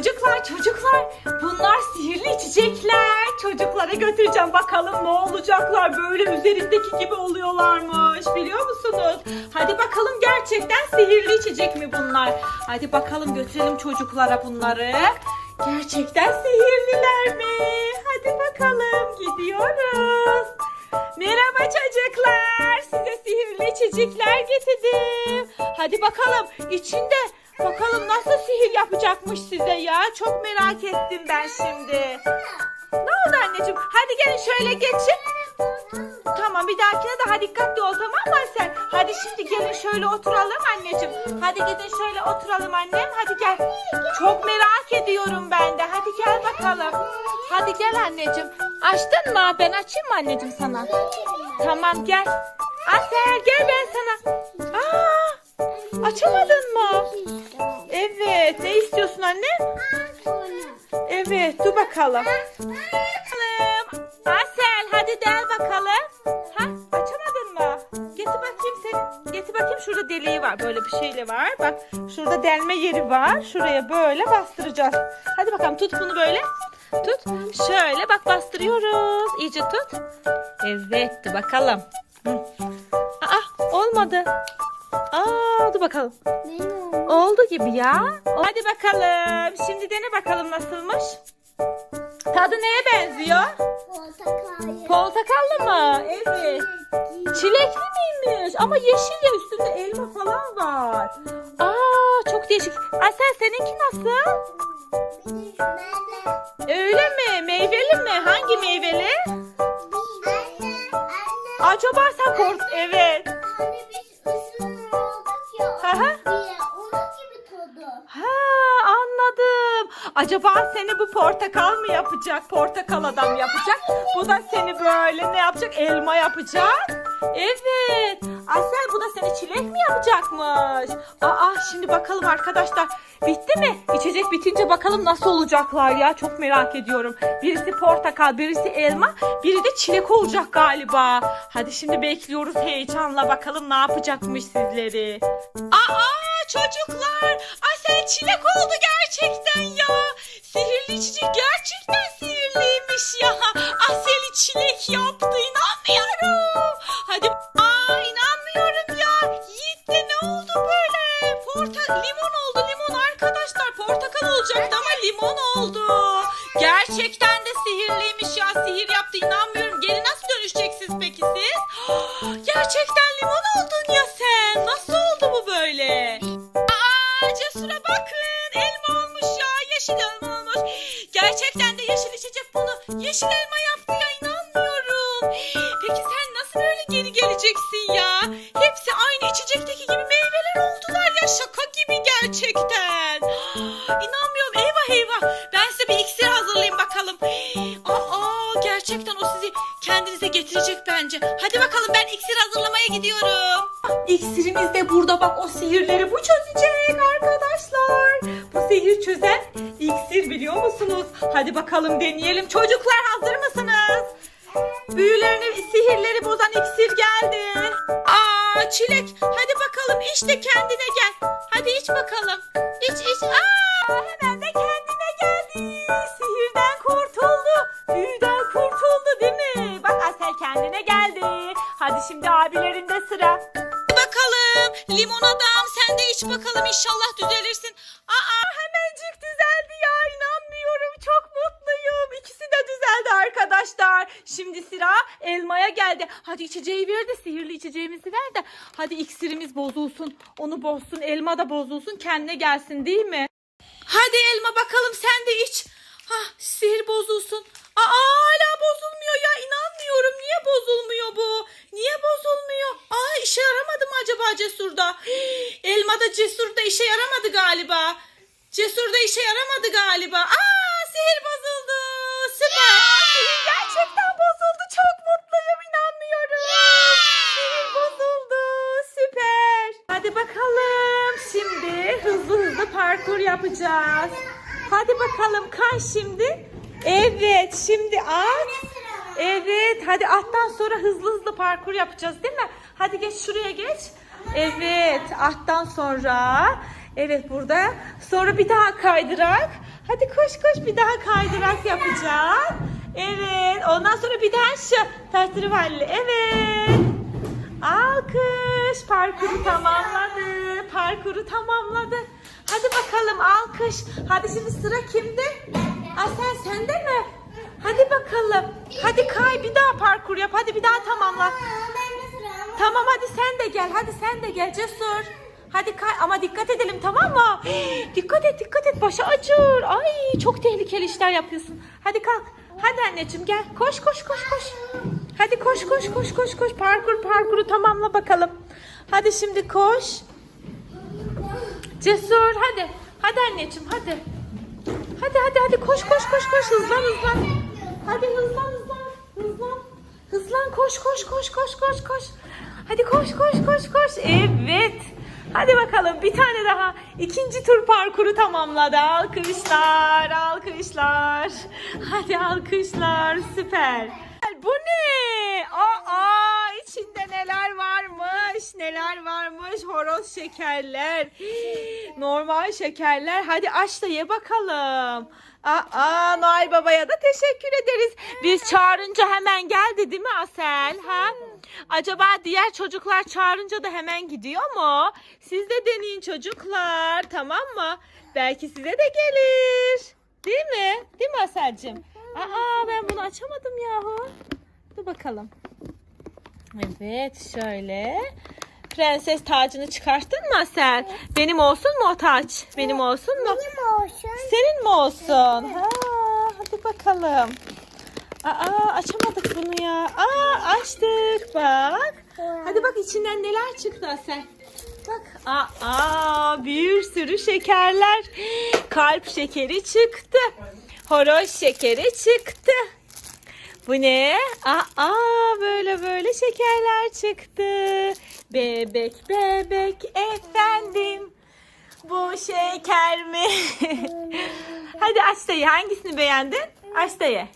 Çocuklar çocuklar bunlar sihirli içecekler. Çocuklara götüreceğim bakalım ne olacaklar. Böyle üzerindeki gibi oluyorlarmış biliyor musunuz? Hadi bakalım gerçekten sihirli içecek mi bunlar? Hadi bakalım götürelim çocuklara bunları. Gerçekten sihirliler mi? Hadi bakalım gidiyoruz. Merhaba çocuklar. Size sihirli içecekler getirdim. Hadi bakalım içinde bakalım nasıl sihir yapacakmış size ya. Çok merak ettim ben şimdi. Ne oldu anneciğim? Hadi gelin şöyle geçin. Tamam bir dahakine daha dikkatli ol tamam mı sen? Hadi şimdi gelin şöyle oturalım anneciğim. Hadi gidin şöyle oturalım annem. Hadi gel. Çok merak ediyorum ben de. Hadi gel bakalım. Hadi gel anneciğim. Açtın mı? Ben açayım mı anneciğim sana? Tamam gel. Asel gel ben sana. Aa, açamadın mı? Evet. Ne istiyorsun anne? Evet dur bakalım. Bakalım. Asel hadi del bakalım. Ha açamadın mı? Getir bakayım sen. Getir bakayım şurada deliği var. Böyle bir şeyle var. Bak şurada delme yeri var. Şuraya böyle bastıracağız. Hadi bakalım tut bunu böyle. Tut. Şöyle bak bastırıyoruz. İyice tut. Evet bakalım. Hı. Aa olmadı. Aa dur bakalım. Oldu gibi ya. Hadi bakalım. Şimdi dene bakalım nasılmış. Tadı neye benziyor? Portakallı mı? Evet. Çilekli miymiş? Ama yeşil ya üstünde elma falan var. Aa çok değişik. Asel seninki nasıl? Öyle mi? Meyveli mi? Hangi meyveli? Acaba sen kort... Evet. Anladım. Acaba seni bu portakal mı yapacak? Portakal adam yapacak. Bu da seni böyle ne yapacak? Elma yapacak. Evet. Asel bu da seni çilek mi yapacakmış? Aa şimdi bakalım arkadaşlar. Bitti mi? İçecek bitince bakalım nasıl olacaklar ya. Çok merak ediyorum. Birisi portakal, birisi elma, biri de çilek olacak galiba. Hadi şimdi bekliyoruz heyecanla bakalım ne yapacakmış sizleri. Aa çocuklar. Asel çilek oldu gerçekten ya. Sihirli içecek gerçekten sihirliymiş ya. Asel'i çilek yaptı inanmıyorum. Olacaktı ama limon oldu. Gerçekten de sihirliymiş ya. Sihir yaptı inanmıyorum. Geri nasıl dönüşeceksiniz peki siz? Gerçekten limon oldun ya sen. Nasıl oldu bu böyle? Aa Cesur'a bakın. Elma olmuş ya. Yeşil elma olmuş. Gerçekten de yeşil içecek bunu. Yeşil elma yaptı ya inanmıyorum. Peki sen nasıl böyle geri geleceksin ya? Hepsi aynı içecekteki gibi gerçekten. İnanmıyorum. Eyvah eyvah. Ben size bir iksir hazırlayayım bakalım. Aa gerçekten o sizi kendinize getirecek bence. Hadi bakalım ben iksir hazırlamaya gidiyorum. İksirimiz de burada bak o sihirleri bu çözecek arkadaşlar. Bu sihir çözen iksir biliyor musunuz? Hadi bakalım deneyelim. Çocuklar hazır mısınız? Büyülerini, sihirleri bozan iksir geldi. Çilek hadi bakalım iç de kendine gel. Hadi iç bakalım. İç iç. Aa hemen de kendine geldi. Sihirden kurtuldu. Büyüden kurtuldu değil mi? Bak Asel kendine geldi. Hadi şimdi abilerinde sıra. Bakalım limon adam sen de iç bakalım inşallah düzelirsin. Aa Şimdi sıra elmaya geldi. Hadi içeceği ver de sihirli içeceğimizi ver de. Hadi iksirimiz bozulsun. Onu bozsun elma da bozulsun kendine gelsin değil mi? Hadi elma bakalım sen de iç. Hah sihir bozulsun. Aa hala bozulmuyor ya inanmıyorum. Niye bozulmuyor bu? Niye bozulmuyor? Aa işe yaramadı mı acaba Cesur'da? Hii, Elma da Cesur'da işe yaramadı galiba. Cesur'da işe yaramadı galiba. Aa sihir bozuldu. Süper. Sihir hızlı hızlı parkur yapacağız. Hadi bakalım kay şimdi. Evet şimdi at. Evet hadi attan sonra hızlı hızlı parkur yapacağız değil mi? Hadi geç şuraya geç. Evet attan sonra. Evet burada. Sonra bir daha kaydırak. Hadi koş koş bir daha kaydırak yapacağız. Evet. Ondan sonra bir daha şu tahterevalli. Evet. Alkış. Parkuru tamamladı. Parkuru tamamladı. Hadi bakalım alkış. Hadi şimdi sıra kimde? Asel sende mi? Hadi bakalım. Hadi kay bir daha parkur yap. Hadi bir daha tamamla. Tamam hadi sen de gel. Hadi sen de gel Cesur. Hadi kay ama dikkat edelim tamam mı? dikkat et dikkat et başı acır. Ay çok tehlikeli işler yapıyorsun. Hadi kalk. Hadi anneciğim gel. Koş koş koş koş. Hadi koş koş koş koş koş. Parkur parkuru tamamla bakalım. Hadi şimdi koş. Cesur hadi. Hadi anneciğim hadi. Hadi hadi hadi koş koş koş koş hızlan hızlan. Hadi hızlan hızlan hızlan. Hızlan koş koş koş koş koş koş. Hadi koş koş koş koş. Evet. Hadi bakalım bir tane daha. İkinci tur parkuru tamamladı. Alkışlar, alkışlar. Hadi alkışlar. Süper. Bu ne? Aa, içinde neler varmış? Neler varmış? Horoz şekerler. Normal şekerler. Hadi aç da ye bakalım. Aa, Noel Baba'ya da teşekkür ederiz. Biz çağırınca hemen geldi değil mi Asel? Ha? Acaba diğer çocuklar çağırınca da hemen gidiyor mu? Siz de deneyin çocuklar. Tamam mı? Belki size de gelir. Değil mi? Değil mi Asel'cim? Aa ben bunu açamadım yahu. Dur bakalım. Evet şöyle. Prenses tacını çıkarttın mı Asel? Benim olsun mu o taç? Benim olsun mu? Senin mi olsun? Ha, hadi bakalım. Aa açamadık bunu ya. Aa açtık bak. Hadi bak içinden neler çıktı Asel. Bak. Aa bir sürü şekerler. Kalp şekeri çıktı. Horoz şekeri çıktı. Bu ne? Aa böyle böyle şekerler çıktı. Bebek bebek efendim. Bu şeker mi? Hadi aç da. Hangisini beğendin? Aç da.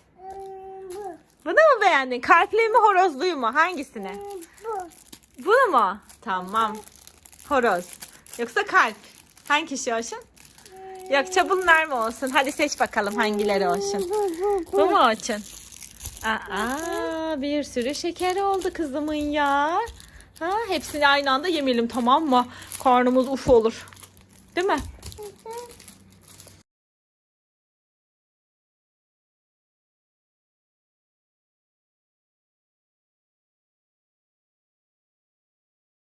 Bunu mu beğendin? Kalpli mi horozluyu mu? Hangisini? Bunu mu? Tamam. Horoz. Yoksa kalp. Hangi kişi olsun? Yoksa bunlar mı olsun? Hadi seç bakalım hangileri olsun. Bu mu olsun? Aa, bir sürü şeker oldu kızımın ya. Ha, hepsini aynı anda yemeyelim tamam mı? Karnımız uf olur. Değil mi?